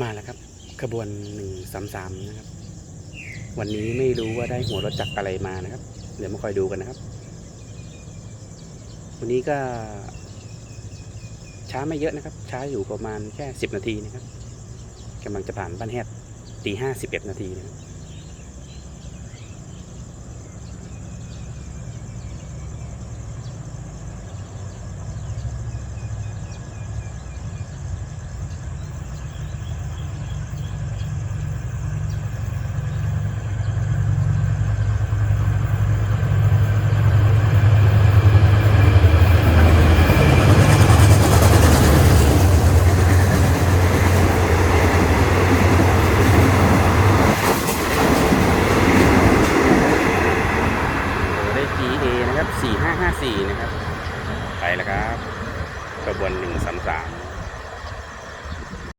มาแล้วครับ ขบวนหนึ่งสามสามนะครับ วันนี้ไม่รู้ว่าได้หัวรถจักรอะไรมานะครับ เดี๋ยวมาคอยดูกันนะครับ วันนี้ก็ ช้าไม่เยอะนะครับ ช้าอยู่ประมาณแค่สิบนาทีนะครับกำลังจะผ่านบ้านแฮดตีห้าสิบเอ็ดนาทีนะครับ นะครับ 4554 นะครับ ไปแล้วครับกระบวน 133